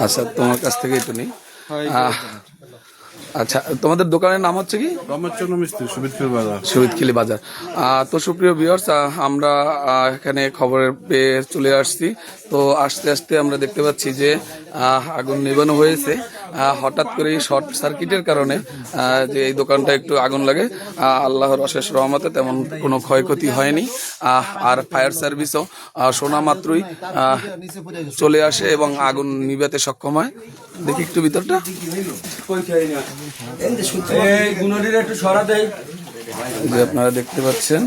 আচ্ছা তোমার কাছ থেকে একটু নেই। আচ্ছা তোমাদের দোকানের নাম হচ্ছে কি? রমেশচন্দ্র মিস্ত্রি সুবিধপুর বাজার। শহীদখিলি বাজার। তো সুপ্রিয় ভিউয়ার্স আমরা এখানে খবরের পেয়ে চলে আসছি। তো আস্তে আস্তে আমরা দেখতে পাচ্ছি যে আহ, আগুন নিবানো হয়েছে। হঠাৎ করে শর্ট সার্কিটের কারণে যে এই দোকানটা একটু আগুন লাগে আল্লাহর অশেষ রহমতে তেমন কোনো ক্ষয়ক্ষতি হয়নি। আর ফায়ার সার্ভিসও শোনা মাত্রই চলে আসে এবং আগুন নিভাতে সক্ষম হয়। দেখি একটু ভিতরটা। আপনারা দেখতে পাচ্ছেন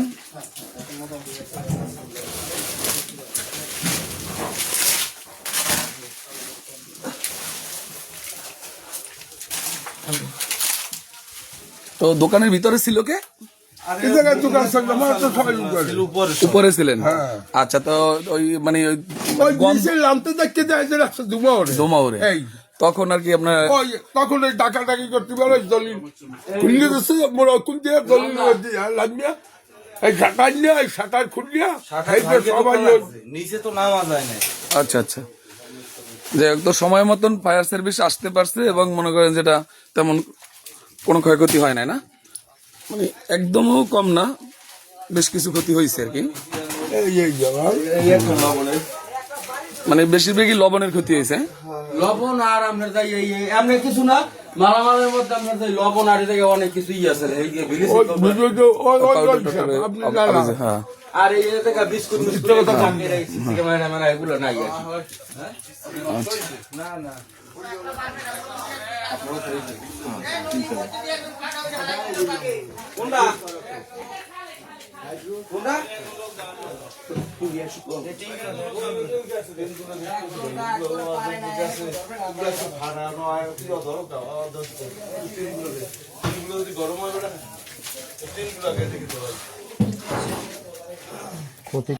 তো দোকানের ভিতরে ছিল কে? এই জায়গায় দোকান সঙ্গে আমার তো সবাই উপরে। ছিলেন। আচ্ছা তো ওই মানে এই। তখন আর কি আপনার ওই তখন ওই ডাকা ডাকি করতে পারো দলিল। খুললে দিচ্ছে মোরা কোন দিয়ে দলিল লাগমিয়া এই শাটার নিয়ে এই শাটার খুললিয়া সবাই নিচে তো নামা যায় না আচ্ছা আচ্ছা। যে তো সময় মতন ফায়ার সার্ভিস আসতে পারছে এবং মনে করেন যেটা তেমন কোনো ক্ষয়ক্ষতি হয় নাই না। মানে একদমও কম না বেশ কিছু ক্ষতি হয়েছে আর কি। এই এই জায়গা মানে বেশিরভাগই লবণের ক্ষতি হয়েছে। লবণ আর আপনার যাই এই এই এমনি কিছু না মালামালের মধ্যে আপনার যাই লবণ আর এই অনেক কিছু ই আছে হ্যাঁ। আর এই জায়গা বিস্কুট মিস্কুট কথা এই সিসি ক্যামেরা ট্যামেরা এগুলো নাই আর কি। কোনটা কোনটা ক্ষতি